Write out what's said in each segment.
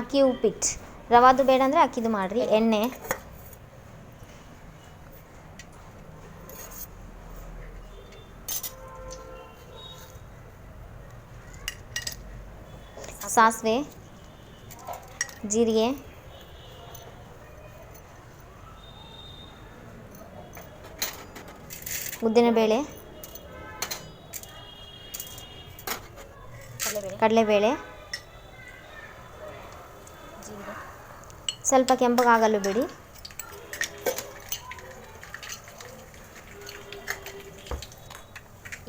ಅಕ್ಕಿ ಉಪ್ಪಿಟ್ಟು. ರವಾದು ಬೇಡ ಅಂದರೆ ಅಕ್ಕಿದು ಮಾಡಿರಿ. ಎಣ್ಣೆ. ಸಾಸಿವೆ. ಜೀರಿಗೆ. ಉದ್ದಿನಬೇಳೆ. ಕಡಲೆಬೇಳೆ. ಜೀರಿಗೆ ಸ್ವಲ್ಪ ಕೆಂಪಗಾಗಲು ಬಿಡಿ.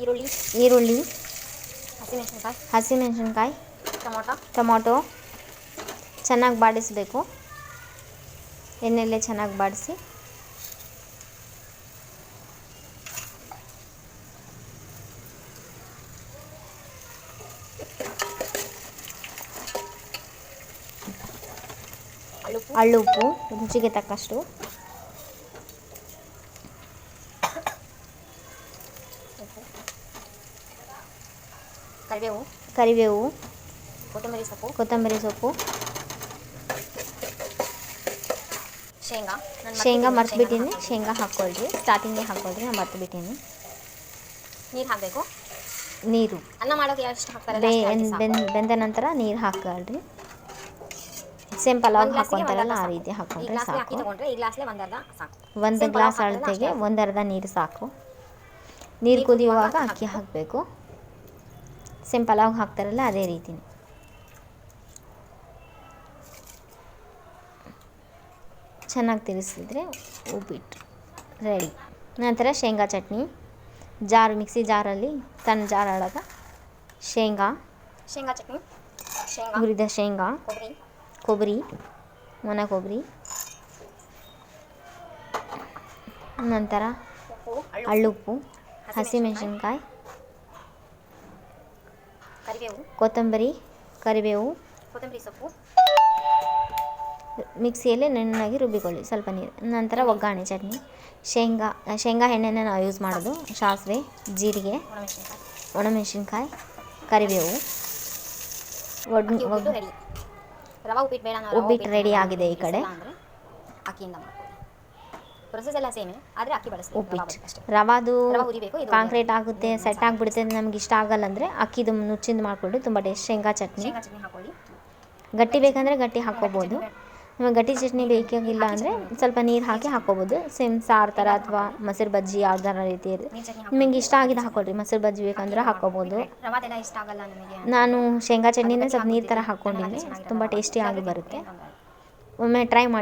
ಈರುಳ್ಳಿ. ಈರುಳ್ಳಿ. ಹಸಿಮೆಣಸಿನಕಾಯಿ. ಹಸಿಮೆಣಸಿನ್ಕಾಯಿ. ಟೊಮೊಟೊ. ಟೊಮೊಟೊ. ಚೆನ್ನಾಗಿ ಬಾಡಿಸಬೇಕು. ಎಣ್ಣೆಲ್ಲೇ ಚೆನ್ನಾಗಿ ಬಾಡಿಸಿ. ಅಳುಪು ಹಳ್ಳುಪ್ಪು ರುಚಿಗೆ ತಕ್ಕಷ್ಟು. ಕರಿಬೇವು. ಕರಿಬೇವು. ಕೊತ್ತಂಬರಿ ಸೊಪ್ಪು. ಕೊತ್ತಂಬರಿ ಸೊಪ್ಪು. ಶೇಂಗಾ. ನಾನು ಶೇಂಗಾ ಮರ್ತ್ಬಿಟ್ಟಿನಿ. ಶೇಂಗಾ ಹಾಕ್ಕೊಳ್ರಿ. ಸ್ಟಾರ್ಟಿಂಗೇ ಹಾಕ್ಕೊಳ್ರಿ. ನಾನು ಮರ್ತ್ಬಿಟ್ಟೀನಿ ನೀರು ಹಾಕಬೇಕು? ನೀರು. ಅನ್ನ ಮಾಡೋಕೆ ಎಷ್ಟು ಹಾಕ್ತಾರಲ್ಲ ಬೇ ಅಷ್ಟೇ ಹಾಕಿ ಸಾಕು. ಬೆಂದ ಬೆಂದ ನಂತರ ನೀರು ಹಾಕೊಳ್ರಿ ಸೇಮ್ ಪಲಾವ್ ಹಾಕೊಂತಾರಲ್ಲ ಆ ರೀತಿ ಹಾಕೊಂಡ್ರೆ ಸಾಕು. ಒಂದ್ ಗ್ಲಾಸ್ ಅಳತೆಗೆ ಒಂದರ್ಧ ನೀರು ಸಾಕು. ನೀರು ಕುದಿಯುವಾಗ ಅಕ್ಕಿ ಹಾಕಬೇಕು. ಸೇಮ್ ಪಲಾವ್ ಹಾಕ್ತಾರಲ್ಲ ಅದೇ ರೀತಿ ಚೆನ್ನಾಗಿ ತಿರುಗಿಸಿದ್ರೆ ಉಪ್ಪಿಟ್ಟು ರೆಡಿ ನಂತರ ಶೇಂಗಾ ಚಟ್ನಿ. ಜಾರ್ ಮಿಕ್ಸಿ ಜಾರಲ್ಲಿ ಸಣ್ಣ ಜಾರ್ ಒಳಗೆ ಶೇಂಗಾ ಶೇಂಗಾ ಚಟ್ನಿ ಹುರಿದ ಶೇಂಗಾ ಕೊಬ್ಬರಿ ಒಣ ಕೊಬ್ಬರಿ. ನಂತರ ಹಳ್ಳುಪ್ಪು ಹಸಿಮೆಣಸಿನ್ಕಾಯಿ, ಕೊತ್ತಂಬರಿ ಕರಿಬೇವು ಸೊಪ್ಪು ಮಿಕ್ಸಿಯಲ್ಲಿ ನೆನ್ನಾಗಿ ರುಬ್ಬಿಕೊಳ್ಳಿ ಸ್ವಲ್ಪ ನೀರು. ನಂತರ ಒಗ್ಗರಣೆ ಚಟ್ನಿ. ಶೇಂಗಾ ಶೇಂಗಾ ಎಣ್ಣೆನ ನಾವು ಯೂಸ್ ಮಾಡೋದು. ಸಾಸಿವೆ ಜೀರಿಗೆ ಒಣಮೆಣಸಿನ್ಕಾಯಿ ಕರಿಬೇವು. ಒಡ್ ರವಾ ಉಪ್ಪಿಟ್ಟು ಬೇಡ ನಾವು ಉಪ್ಪಿಟ್ಟು ರೆಡಿ ಆಗಿದೆ ಈ ಕಡೆ. ಅಂದ್ರೆ ಅಕ್ಕಿಯಿಂದ ಮಾಡ್ಕೊಳ್ಳಿ ಪ್ರೊಸೆಸ್ ಎಲ್ಲ ಸೇಮೇ ಆದರೆ ಅಕ್ಕಿ ಬಳಸ್ಬೇಕು ಉಪ್ಪಿಟ್ಟು. ರವಾದು ರವಾ ಹುರಿಬೇಕು ಇದು ಕಾಂಕ್ರೀಟ್ ಆಗುತ್ತೆ ಸೆಟ್ ಆಗಿಬಿಡುತ್ತೆ ನಮ್ಗೆ ಇಷ್ಟ ಆಗಲ್ಲ ಅಂದರೆ ಅಕ್ಕಿದು ನುಚ್ಚಿಂದು ಮಾಡಿಕೊಂಡು ತುಂಬ ಟೇಸ್ಟ್ ಶೇಂಗಾ ಚಟ್ನಿ. ಶೇಂಗಾ ಚಟ್ನಿ ಹಾಕೊಳ್ಳಿ. ಗಟ್ಟಿ ಬೇಕಂದರೆ ಗಟ್ಟಿ ಹಾಕ್ಕೋಬೋದು. ಗಟ್ಟಿ ಚಟ್ನಿ ಬೇಕಾಗಿಲ್ಲ ಅಂದರೆ ಸ್ವಲ್ಪ ನೀರು ಹಾಕಿ ಹಾಕ್ಕೋಬೋದು ಸೇಮ್ ಸಾರು ಥರ ಅಥವಾ ಮೊಸರು ಬಜ್ಜಿ ಯಾವ್ದಾರ ರೀತಿ ಇರುತ್ತೆ ನಿಮಗೆ ಇಷ್ಟ ಆಗಿದೆ ಹಾಕ್ಕೊಳ್ರಿ ಮೊಸರು ಬಜ್ಜಿ ಬೇಕಂದ್ರೆ ಹಾಕ್ಕೋಬೋದು ರವಾದೆಲ್ಲ ಇಷ್ಟ ಆಗಲ್ಲ ನಿಮಗೆ. ನಾನು ಶೇಂಗಾ ಚಟ್ನಿನ ಸ್ವಲ್ಪ ನೀರು ಥರ ಹಾಕ್ಕೊಂಡಿದ್ದೀನಿ ತುಂಬ ಟೇಸ್ಟಿಯಾಗಿ ಬರುತ್ತೆ. ಒಮ್ಮೆ ಟ್ರೈ ಮಾಡಿ